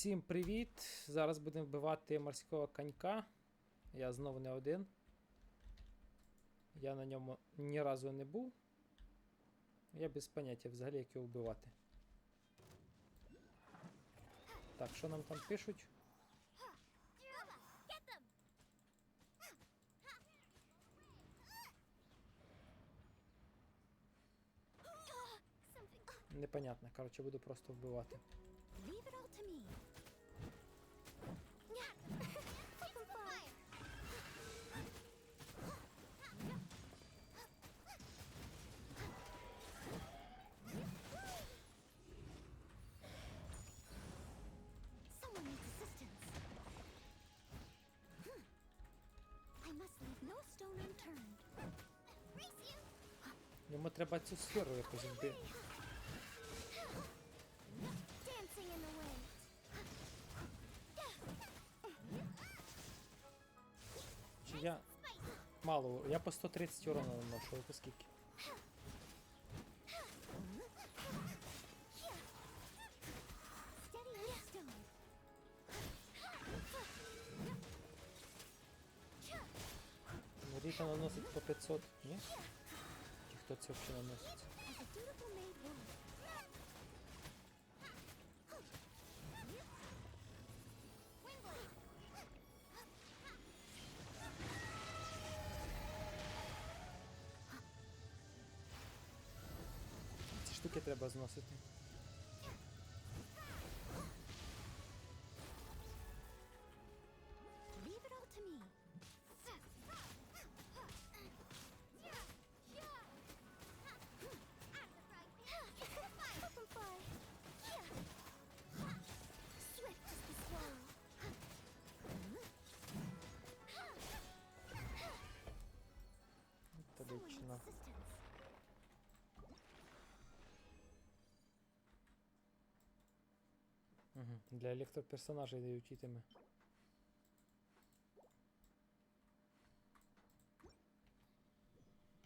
Всім привіт! Зараз будемо вбивати морського конька. Я знову не один. Я на ньому ні разу не був. Я без поняття взагалі як його вбивати. Так, що нам там пишуть? Непонятно. Коротше, буду просто вбивати. Leave it all to me. Open fire. Someone needs assistance. Hmm. I must leave no stone unturned. Race you! Йому треба цю сферу якось вбити. Я мало. Я по 130 урона наношу, as stone. Ріта наносить по 500, ні? Чи хто це взагалі наносить? jakie treba znosić. Подойти нахуй. Для електроперсонажей дають ітеми.